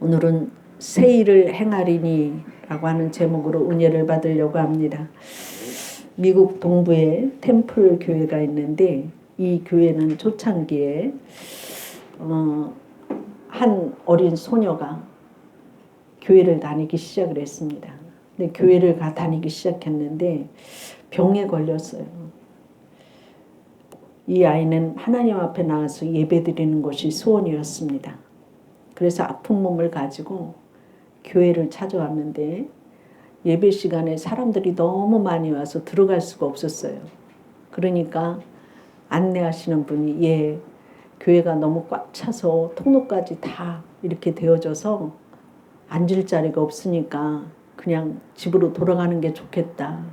오늘은 새 일을 행하리니라고 하는 제목으로 은혜를 받으려고 합니다. 미국 동부에 템플 교회가 있는데 이 교회는 초창기에 어, 한 어린 소녀가 교회를 다니기 시작을 했습니다. 근데 교회를 가 다니기 시작했는데 병에 걸렸어요. 이 아이는 하나님 앞에 나와서 예배드리는 것이 소원이었습니다. 그래서 아픈 몸을 가지고 교회를 찾아왔는데 예배 시간에 사람들이 너무 많이 와서 들어갈 수가 없었어요. 그러니까 안내하시는 분이 예 교회가 너무 꽉 차서 통로까지 다 이렇게 되어져서 앉을 자리가 없으니까 그냥 집으로 돌아가는 게 좋겠다.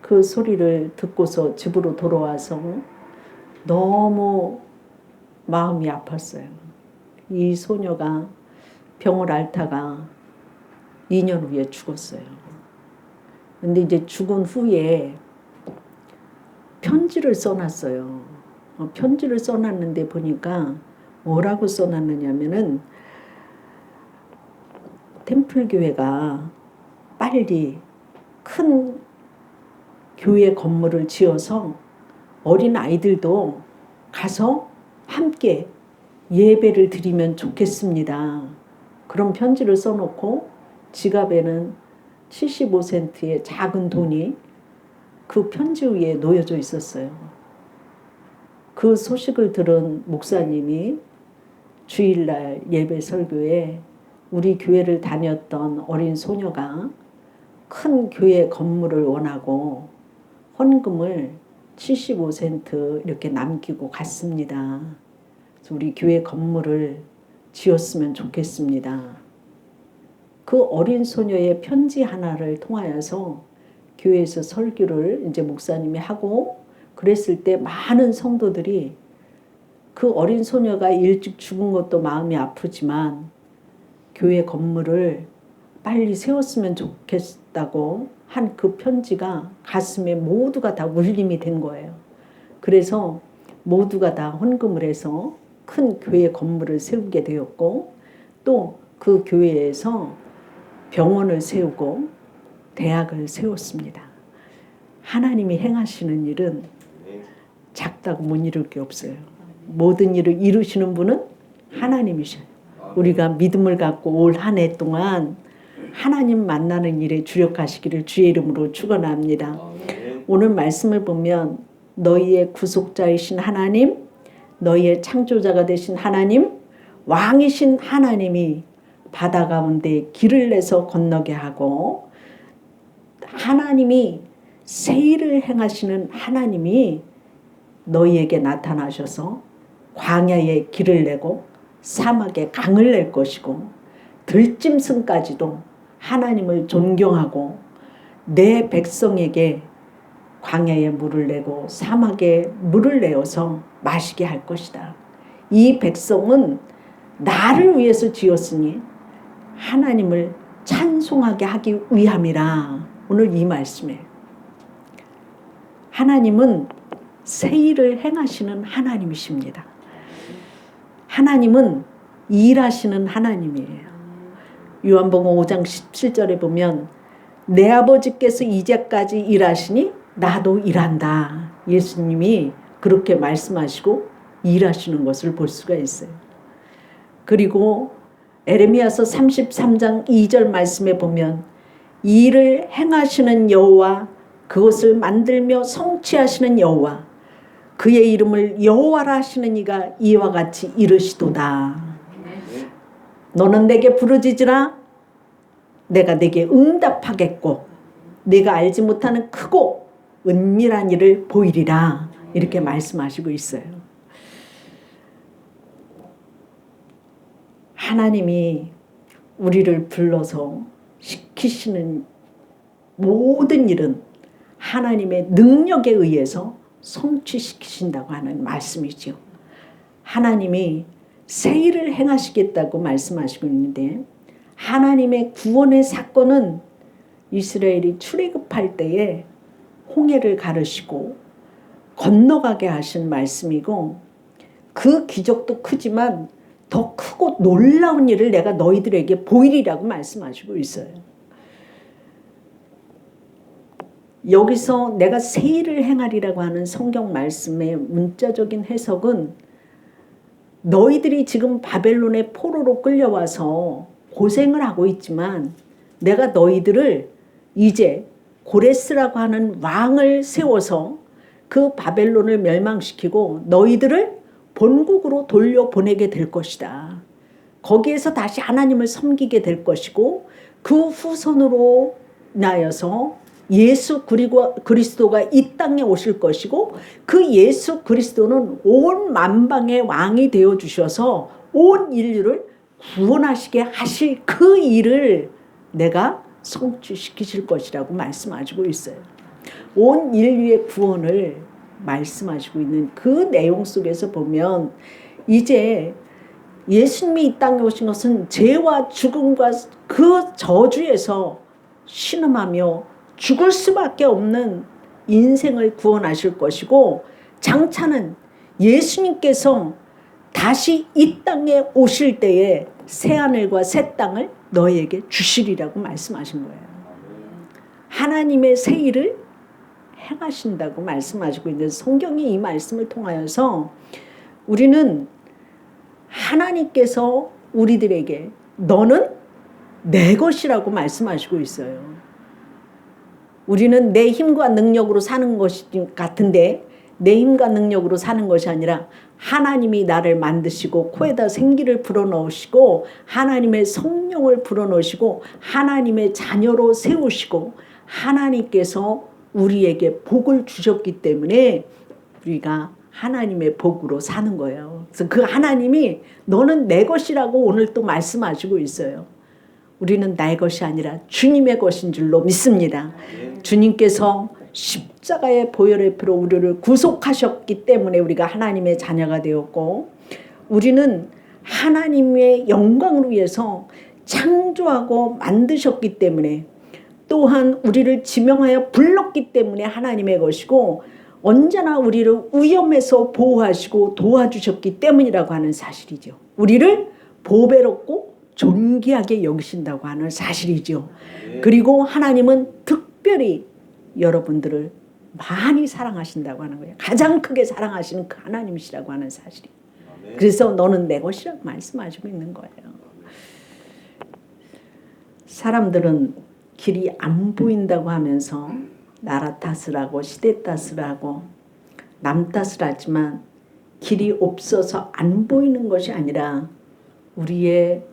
그 소리를 듣고서 집으로 돌아와서 너무 마음이 아팠어요. 이 소녀가 병을 앓다가 2년 후에 죽었어요. 근데 이제 죽은 후에 편지를 써놨어요. 어, 편지를 써놨는데 보니까 뭐라고 써놨느냐면은 템플 교회가 빨리 큰 교회 건물을 지어서 어린 아이들도 가서 함께 예배를 드리면 좋겠습니다. 그런 편지를 써놓고 지갑에는 75센트의 작은 돈이 그 편지 위에 놓여져 있었어요. 그 소식을 들은 목사님이 주일날 예배 설교에 우리 교회를 다녔던 어린 소녀가 큰 교회 건물을 원하고 헌금을 75센트 이렇게 남기고 갔습니다. 우리 교회 건물을 지었으면 좋겠습니다. 그 어린 소녀의 편지 하나를 통하여서 교회에서 설교를 이제 목사님이 하고 그랬을 때 많은 성도들이 그 어린 소녀가 일찍 죽은 것도 마음이 아프지만 교회 건물을 빨리 세웠으면 좋겠다고 한 그 편지가 가슴에 모두가 다 울림이 된 거예요. 그래서 모두가 다 헌금을 해서 큰 교회 건물을 세우게 되었고 또 그 교회에서 병원을 세우고 대학을 세웠습니다. 하나님이 행하시는 일은 작다고 못 이룰 게 없어요. 모든 일을 이루시는 분은 하나님이셔요. 우리가 믿음을 갖고 올 한 해 동안 하나님 만나는 일에 주력하시기를 주의 이름으로 축원합니다. 오늘 말씀을 보면 너희의 구속자이신 하나님, 너희의 창조자가 되신 하나님, 왕이신 하나님이 바다 가운데 길을 내서 건너게 하고 하나님이 세일을 행하시는 하나님이 너희에게 나타나셔서 광야에 길을 내고 사막에 강을 낼 것이고 들짐승까지도 하나님을 존경하고 내 백성에게 광야에 물을 내고 사막에 물을 내어서 마시게 할 것이다. 이 백성은 나를 위해서 지었으니 하나님을 찬송하게 하기 위함이라. 오늘 이 말씀에 하나님은 새 일을 행하시는 하나님이십니다. 하나님은 일하시는 하나님이에요. 요한복음 5장 17절에 보면 내 아버지께서 이제까지 일하시니 나도 일한다. 예수님이 그렇게 말씀하시고 일하시는 것을 볼 수가 있어요. 그리고 에레미야서 33장 2절 말씀에 보면 일을 행하시는 여호와 그것을 만들며 성취하시는 여호와 그의 이름을 여호와라 하시는 이가 이와 같이 이르시도다. 너는 내게 부르짖으라 내가 내게 응답하겠고 내가 알지 못하는 크고 은밀한 일을 보이리라 이렇게 말씀하시고 있어요. 하나님이 우리를 불러서 시키시는 모든 일은 하나님의 능력에 의해서 성취시키신다고 하는 말씀이죠. 하나님이 새 일을 행하시겠다고 말씀하시고 있는데 하나님의 구원의 사건은 이스라엘이 출애굽할 때에 홍해를 가르시고 건너가게 하신 말씀이고 그 기적도 크지만 더 크고 놀라운 일을 내가 너희들에게 보이리라고 말씀하시고 있어요. 여기서 내가 새 일을 행하리라고 하는 성경 말씀의 문자적인 해석은 너희들이 지금 바벨론의 포로로 끌려와서 고생을 하고 있지만 내가 너희들을 이제 고레스라고 하는 왕을 세워서 그 바벨론을 멸망시키고 너희들을 본국으로 돌려보내게 될 것이다. 거기에서 다시 하나님을 섬기게 될 것이고 그 후손으로 나여서 예수 그리스도가 이 땅에 오실 것이고 그 예수 그리스도는 온 만방의 왕이 되어 주셔서 온 인류를 구원하시게 하실 그 일을 내가 성취시키실 것이라고 말씀하시고 있어요. 온 인류의 구원을 말씀하시고 있는 그 내용 속에서 보면 이제 예수님이 이 땅에 오신 것은 죄와 죽음과 그 저주에서 신음하며 죽을 수밖에 없는 인생을 구원하실 것이고 장차는 예수님께서 다시 이 땅에 오실 때에 새 하늘과 새 땅을 너희에게 주시리라고 말씀하신 거예요. 하나님의 새 일을 행하신다고 말씀하시고 있는 성경이 이 말씀을 통하여서 우리는 하나님께서 우리들에게 너는 내 것이라고 말씀하시고 있어요. 우리는 내 힘과 능력으로 사는 것이 같은데 내 힘과 능력으로 사는 것이 아니라 하나님이 나를 만드시고 코에다 생기를 불어넣으시고 하나님의 성령을 불어넣으시고 하나님의 자녀로 세우시고 하나님께서 우리에게 복을 주셨기 때문에 우리가 하나님의 복으로 사는 거예요. 그래서 그 하나님이 너는 내 것이라고 오늘 또 말씀하시고 있어요. 우리는 나의 것이 아니라 주님의 것인 줄로 믿습니다. 주님께서 십 자가의 보혈의 피로 우리를 구속하셨기 때문에 우리가 하나님의 자녀가 되었고 우리는 하나님의 영광을 위해서 창조하고 만드셨기 때문에 또한 우리를 지명하여 불렀기 때문에 하나님의 것이고 언제나 우리를 위험에서 보호하시고 도와주셨기 때문이라고 하는 사실이죠. 우리를 보배롭고 존귀하게 여기신다고 하는 사실이죠. 그리고 하나님은 특별히 여러분들을 많이 사랑하신다고 하는 거예요. 가장 크게 사랑하시는 그 하나님이시라고 하는 사실이. 그래서 너는 내 것이라고 말씀하시고 있는 거예요. 사람들은 길이 안 보인다고 하면서 나라 탓을 하고 시대 탓을 하고 남 탓을 하지만 길이 없어서 안 보이는 것이 아니라 우리의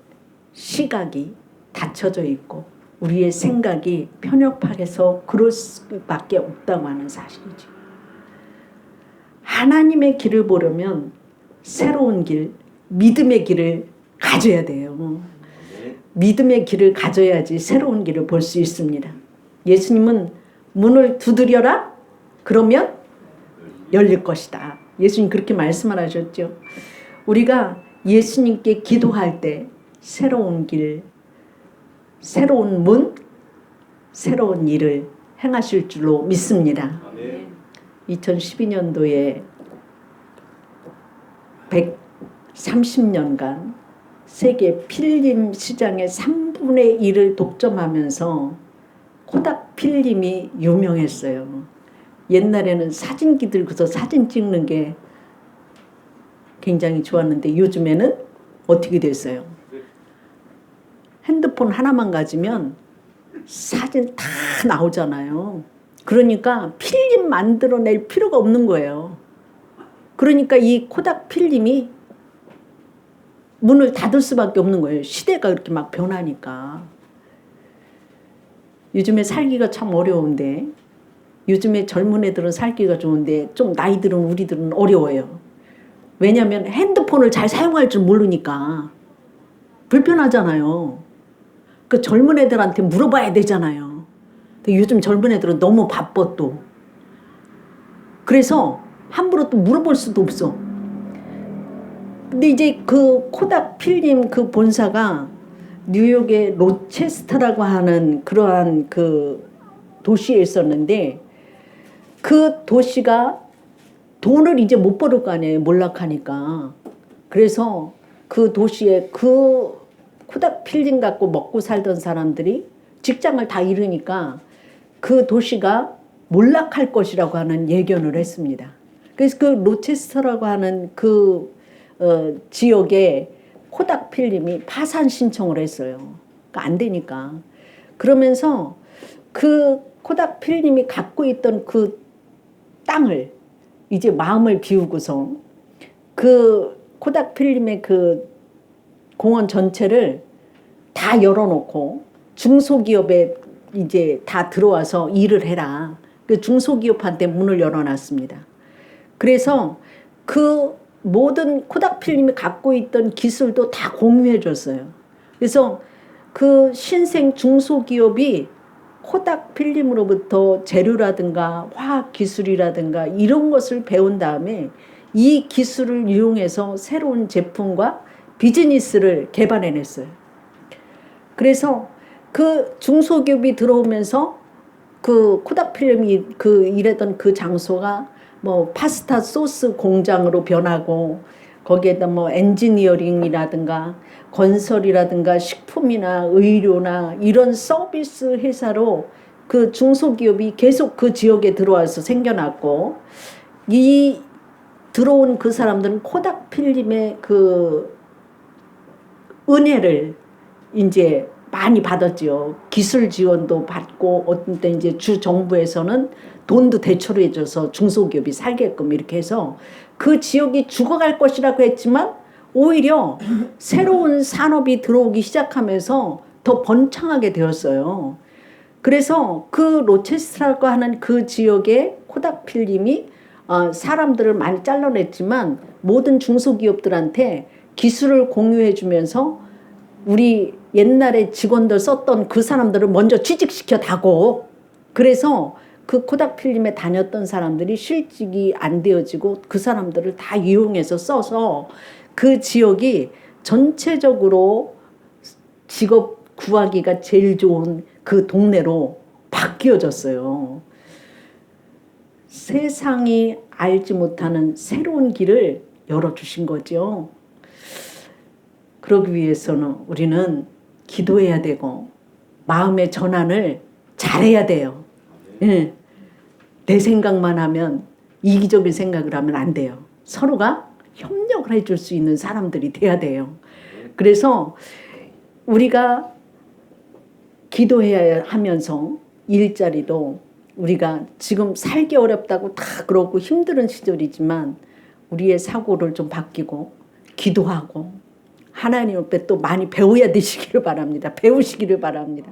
시각이 닫혀져 있고 우리의 생각이 편협하게서 그럴 수밖에 없다고 하는 사실이죠. 하나님의 길을 보려면 새로운 길, 믿음의 길을 가져야 돼요. 믿음의 길을 가져야지 새로운 길을 볼 수 있습니다. 예수님은 문을 두드려라? 그러면 열릴 것이다. 예수님 그렇게 말씀을 하셨죠. 우리가 예수님께 기도할 때 새로운 길, 새로운 문, 새로운 일을 행하실 줄로 믿습니다. 2012년도에 130년간 세계 필름 시장의 3분의 1을 독점하면서 코닥 필름이 유명했어요. 옛날에는 사진기 들고서 사진 찍는 게 굉장히 좋았는데 요즘에는 어떻게 됐어요? 핸드폰 하나만 가지면 사진 다 나오잖아요. 그러니까 필름 만들어낼 필요가 없는 거예요. 그러니까 이 코닥 필름이 문을 닫을 수밖에 없는 거예요. 시대가 그렇게 막 변하니까. 요즘에 살기가 참 어려운데 요즘에 젊은 애들은 살기가 좋은데 좀 나이 들은 우리들은 어려워요. 왜냐하면 핸드폰을 잘 사용할 줄 모르니까 불편하잖아요. 그 젊은 애들한테 물어봐야 되잖아요. 근데 요즘 젊은 애들은 너무 바빠 또. 그래서 함부로 또 물어볼 수도 없어. 근데 이제 그 코닥 필름 그 본사가 뉴욕의 로체스터라고 하는 그러한 그 도시에 있었는데 그 도시가 돈을 이제 못 벌을 거 아니에요. 몰락하니까. 그래서 그 도시에 그 코닥 필름 갖고 먹고 살던 사람들이 직장을 다 잃으니까 그 도시가 몰락할 것이라고 하는 예견을 했습니다. 그래서 그 로체스터라고 하는 그 어, 지역에 코닥 필름이 파산 신청을 했어요. 그러니까 안 되니까. 그러면서 그 코닥 필름이 갖고 있던 그 땅을 이제 마음을 비우고서 그 코닥 필름의 그 공원 전체를 다 열어놓고 중소기업에 이제 다 들어와서 일을 해라. 그 중소기업한테 문을 열어놨습니다. 그래서 그 모든 코닥 필름이 갖고 있던 기술도 다 공유해 줬어요. 그래서 그 신생 중소기업이 코닥 필름으로부터 재료라든가 화학 기술이라든가 이런 것을 배운 다음에 이 기술을 이용해서 새로운 제품과 비즈니스를 개발해냈어요. 그래서 그 중소기업이 들어오면서 그 코닥 필름이 그 일했던 그 장소가 뭐 파스타 소스 공장으로 변하고 거기에다 뭐 엔지니어링이라든가 건설이라든가 식품이나 의료나 이런 서비스 회사로 그 중소기업이 계속 그 지역에 들어와서 생겨났고 이 들어온 그 사람들은 코닥 필름의 그 은혜를 이제 많이 받았지요. 기술 지원도 받고 어떤 때 이제 주 정부에서는 돈도 대출을 해줘서 중소기업이 살게끔 이렇게 해서 그 지역이 죽어갈 것이라고 했지만 오히려 새로운 산업이 들어오기 시작하면서 더 번창하게 되었어요. 그래서 그 로체스터라고 하는 그 지역의 코닥 필름이 어, 사람들을 많이 잘라냈지만 모든 중소기업들한테 기술을 공유해 주면서 우리 옛날에 직원들 썼던 그 사람들을 먼저 취직시켜 다고 그래서 그 코닥 필름에 다녔던 사람들이 실직이 안 되어지고 그 사람들을 다 이용해서 써서 그 지역이 전체적으로 직업 구하기가 제일 좋은 그 동네로 바뀌어졌어요. 세상이 알지 못하는 새로운 길을 열어주신 거죠. 그러기 위해서는 우리는 기도해야 되고 마음의 전환을 잘해야 돼요. 예. 내 생각만 하면 이기적인 생각을 하면 안 돼요. 서로가 협력을 해줄 수 있는 사람들이 돼야 돼요. 그래서 우리가 기도해야 하면서 일자리도 우리가 지금 살기 어렵다고 다 그러고 힘든 시절이지만 우리의 사고를 좀 바뀌고 기도하고 하나님 앞에 또 많이 배워야 되시기를 바랍니다. 배우시기를 바랍니다.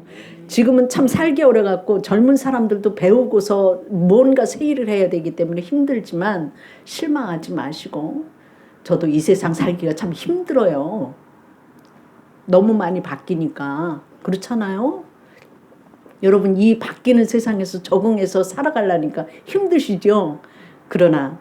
지금은 참 살기 어려갖고 젊은 사람들도 배우고서 뭔가 새 일을 해야 되기 때문에 힘들지만 실망하지 마시고 저도 이 세상 살기가 참 힘들어요. 너무 많이 바뀌니까 그렇잖아요. 여러분 이 바뀌는 세상에서 적응해서 살아가려니까 힘드시죠. 그러나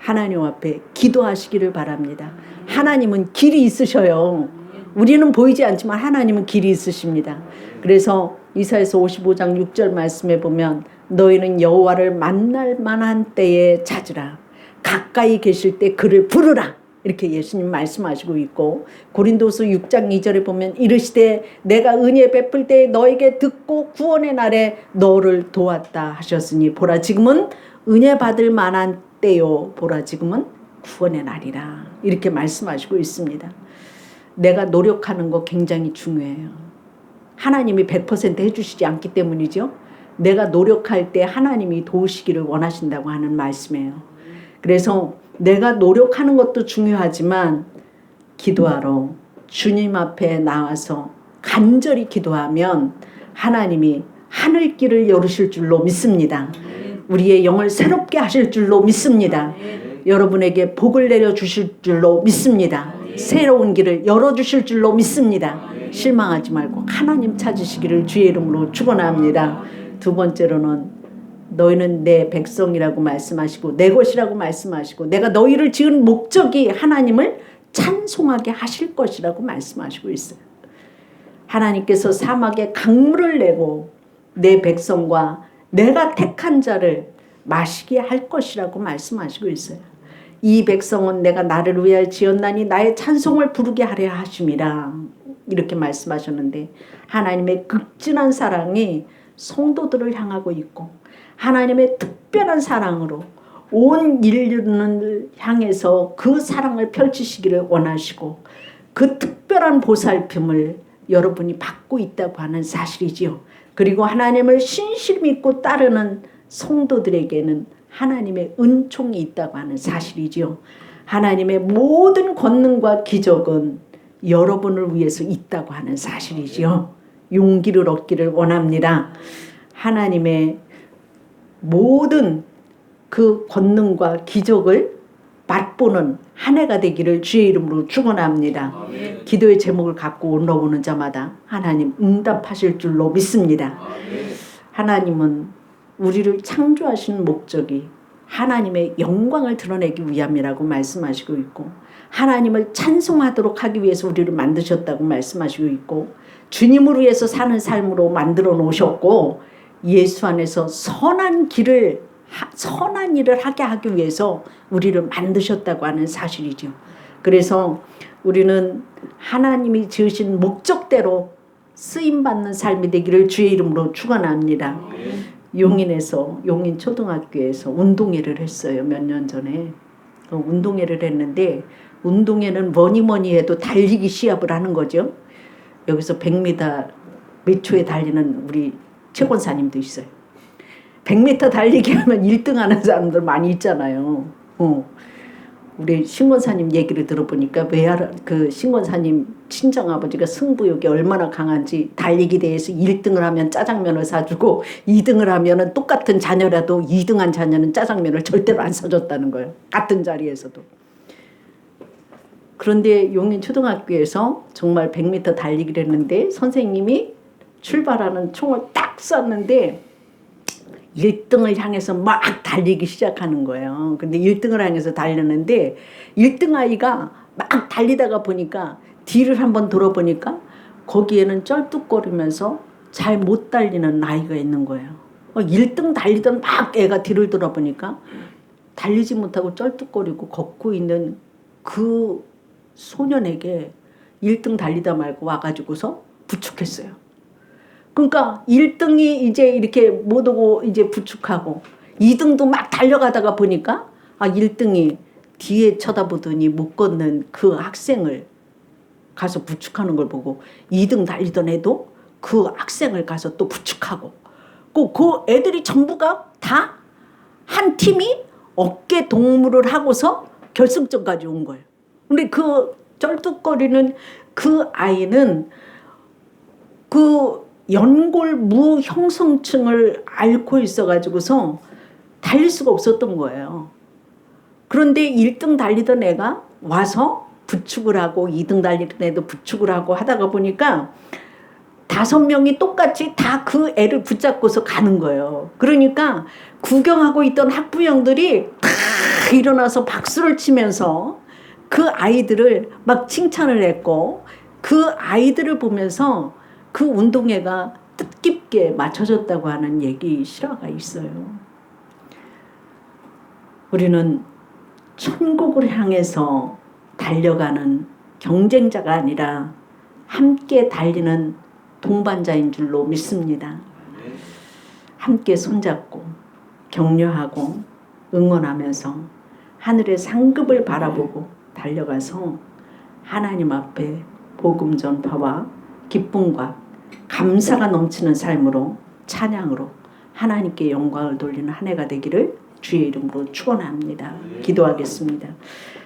하나님 앞에 기도하시기를 바랍니다. 하나님은 길이 있으셔요. 우리는 보이지 않지만 하나님은 길이 있으십니다. 그래서 이사에서 55장 6절 말씀에 보면 너희는 여호와를 만날 만한 때에 찾으라. 가까이 계실 때 그를 부르라. 이렇게 예수님 말씀하시고 있고 고린도서 6장 2절에 보면 이르시되 내가 은혜 베풀 때 너에게 듣고 구원의 날에 너를 도왔다 하셨으니 보라 지금은 은혜 받을 만한 때요 보라 지금은 구원의 날이라 이렇게 말씀하시고 있습니다. 내가 노력하는 거 굉장히 중요해요. 하나님이 100% 해주시지 않기 때문이죠. 내가 노력할 때 하나님이 도우시기를 원하신다고 하는 말씀이에요. 그래서 내가 노력하는 것도 중요하지만 기도하러 주님 앞에 나와서 간절히 기도하면 하나님이 하늘길을 열으실 줄로 믿습니다. 우리의 영을 새롭게 하실 줄로 믿습니다. 여러분에게 복을 내려 주실 줄로 믿습니다. 새로운 길을 열어 주실 줄로 믿습니다. 실망하지 말고 하나님 찾으시기를 주의 이름으로 축원합니다. 두 번째로는 너희는 내 백성이라고 말씀하시고 내 것이라고 말씀하시고 내가 너희를 지은 목적이 하나님을 찬송하게 하실 것이라고 말씀하시고 있어요. 하나님께서 사막에 강물을 내고 내 백성과 내가 택한 자를 마시게 할 것이라고 말씀하시고 있어요. 이 백성은 내가 나를 위하여 지었나니 나의 찬송을 부르게 하려 하심이라 이렇게 말씀하셨는데 하나님의 극진한 사랑이 성도들을 향하고 있고 하나님의 특별한 사랑으로 온 인류를 향해서 그 사랑을 펼치시기를 원하시고 그 특별한 보살핌을 여러분이 받고 있다고 하는 사실이지요. 그리고 하나님을 신실 믿고 따르는 성도들에게는 하나님의 은총이 있다고 하는 사실이지요. 하나님의 모든 권능과 기적은 여러분을 위해서 있다고 하는 사실이지요. 용기를 얻기를 원합니다. 하나님의 모든 그 권능과 기적을 맛보는 한 해가 되기를 주의 이름으로 축원합니다. 아멘. 기도의 제목을 갖고 올라오는 자마다 하나님 응답하실 줄로 믿습니다. 아멘. 하나님은 우리를 창조하신 목적이 하나님의 영광을 드러내기 위함이라고 말씀하시고 있고 하나님을 찬송하도록 하기 위해서 우리를 만드셨다고 말씀하시고 있고 주님을 위해서 사는 삶으로 만들어 놓으셨고 예수 안에서 선한 길을 하- 선한 일을 하게 하기 위해서 우리를 만드셨다고 하는 사실이죠. 그래서 우리는 하나님이 지으신 목적대로 쓰임 받는 삶이 되기를 주의 이름으로 축원합니다. 용인에서 용인 초등학교에서 운동회를 했어요 몇 년 전에 그 운동회를 했는데 운동회는 뭐니 뭐니 해도 달리기 시합을 하는 거죠 여기서 100m 몇 초에 달리는 우리 최권사님도 있어요 100m 달리기 하면 1등 하는 사람들 많이 있잖아요 어. 우리 신권사님 얘기를 들어보니까 외할 그 신권사님 친정 아버지가 승부욕이 얼마나 강한지 달리기 대회에서 1등을 하면 짜장면을 사주고 2등을 하면은 똑같은 자녀라도 2등한 자녀는 짜장면을 절대로 안 사줬다는 거예요. 같은 자리에서도. 그런데 용인 초등학교에서 정말 100m 달리기를 했는데 선생님이 출발하는 총을 딱 쐈는데 1등을 향해서 막 달리기 시작하는 거예요. 근데 1등을 향해서 달렸는데 1등 아이가 막 달리다가 보니까 뒤를 한번 돌아보니까 거기에는 쩔뚝거리면서 잘 못 달리는 아이가 있는 거예요. 1등 달리던 막 애가 뒤를 돌아보니까 달리지 못하고 쩔뚝거리고 걷고 있는 그 소년에게 1등 달리다 말고 와가지고서 부축했어요. 그러니까 1등이 이제 이렇게 못 오고 이제 부축하고 2등도 막 달려가다가 보니까 아 1등이 뒤에 쳐다보더니 못 걷는 그 학생을 가서 부축하는 걸 보고 2등 달리던 애도 그 학생을 가서 또 부축하고 그, 그 애들이 전부가 다 한 팀이 어깨 동무를 하고서 결승점까지 온 거예요. 근데 그 쩔뚝거리는 그 아이는 그 연골 무형성층을 앓고 있어가지고서 달릴 수가 없었던 거예요. 그런데 1등 달리던 애가 와서 부축을 하고 2등 달리던 애도 부축을 하고 하다가 보니까 다섯 명이 똑같이 다 그 애를 붙잡고서 가는 거예요. 그러니까 구경하고 있던 학부형들이 다 일어나서 박수를 치면서 그 아이들을 막 칭찬을 했고 그 아이들을 보면서 그 운동회가 뜻깊게 맞춰졌다고 하는 얘기 실화가 있어요. 우리는 천국을 향해서 달려가는 경쟁자가 아니라 함께 달리는 동반자인 줄로 믿습니다. 함께 손잡고 격려하고 응원하면서 하늘의 상급을 바라보고 달려가서 하나님 앞에 복음 전파와 기쁨과 감사가 넘치는 삶으로 찬양으로 하나님께 영광을 돌리는 한 해가 되기를 주의 이름으로 축원합니다. 기도하겠습니다.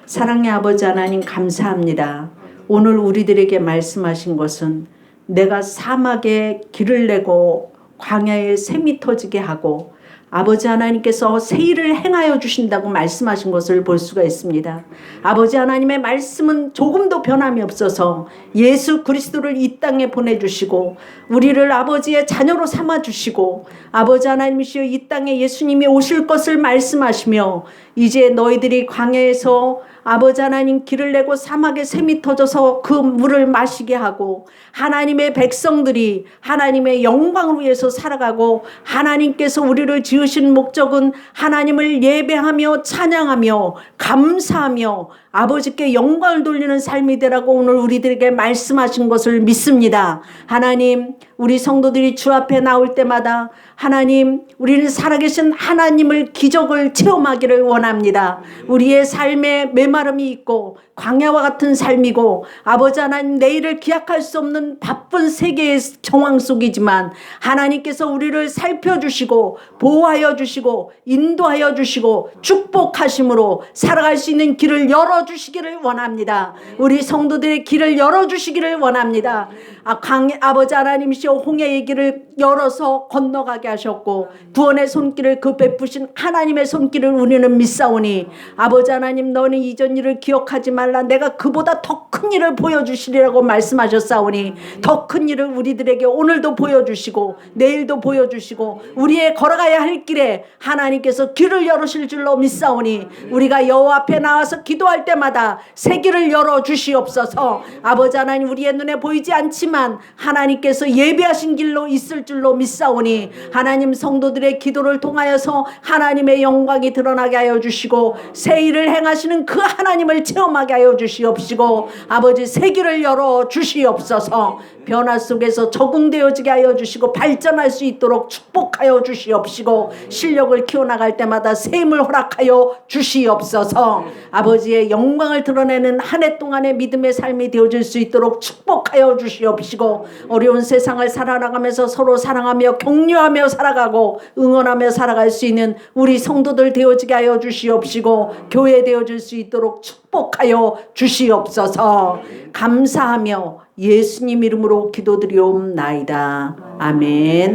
사랑의 아버지 하나님 감사합니다. 오늘 우리들에게 말씀하신 것은 내가 사막에 길을 내고 광야에 샘이 터지게 하고 아버지 하나님께서 세일을 행하여 주신다고 말씀하신 것을 볼 수가 있습니다. 아버지 하나님의 말씀은 조금도 변함이 없어서 예수 그리스도를 이 땅에 보내주시고 우리를 아버지의 자녀로 삼아 주시고 아버지 하나님이시여 이 땅에 예수님이 오실 것을 말씀하시며 이제 너희들이 광야에서 아버지 하나님 길을 내고 사막에 샘이 터져서 그 물을 마시게 하고 하나님의 백성들이 하나님의 영광을 위해서 살아가고 하나님께서 우리를 지으신 목적은 하나님을 예배하며 찬양하며 감사하며 아버지께 영광을 돌리는 삶이 되라고 오늘 우리들에게 말씀하신 것을 믿습니다. 하나님, 우리 성도들이 주 앞에 나올 때마다 하나님, 우리는 살아계신 하나님을 기적을 체험하기를 원합니다. 우리의 삶에 메마름이 있고 광야와 같은 삶이고 아버지 하나님 내일을 기약할 수 없는 바쁜 세계의 정황 속이지만 하나님께서 우리를 살펴주시고 보호하여 주시고 인도하여 주시고 축복하심으로 살아갈 수 있는 길을 열어주시기를 원합니다. 우리 성도들의 길을 열어주시기를 원합니다. 아, 강, 아버지 하나님 이시여 홍해의 길을 열어서 건너가게 하셨고 구원의 손길을 그 베푸신 하나님의 손길을 우리는 믿사오니 아버지 하나님 너는 이전 일을 기억하지 말라. 내가 그보다 더 큰 일을 보여주시리라고 말씀하셨사오니 더 큰 일을 우리들에게 오늘도 보여주시고 내일도 보여주시고 우리의 걸어가야 할 길에 하나님께서 길을 열으실 줄로 믿사오니 우리가 여호와 앞에 나와서 기도할 때마다 새 길을 열어 주시옵소서. 아버지 하나님 우리의 눈에 보이지 않지만 하나님께서 예배하신 길로 있을 줄로 믿사오니 하나님 성도들의 기도를 통하여서 하나님의 영광이 드러나게 하여 주시고 새 일을 행하시는 그 하나님을 체험하게 하여 주시옵시고 아버지 새 길을 열어 주시옵소서. 변화 속에서 적응되어지게 하여 주시고 발전할 수 있도록 축복하여 주시옵시고 실력을 키워나갈 때마다 새 힘을 허락하여 주시옵소서. 아버지의 영광을 드러내는 한 해 동안의 믿음의 삶이 되어질 수 있도록 축복하여 주시옵시고 어려운 세상을 살아나가면서 서로 사랑하며 격려하며 살아가고 응원하며 살아갈 수 있는 우리 성도들 되어지게 하여 주시옵시고 교회 되어질 수 있도록 축복하여 주시옵소서 감사하며 예수님 이름으로 기도드리옵나이다. 아멘.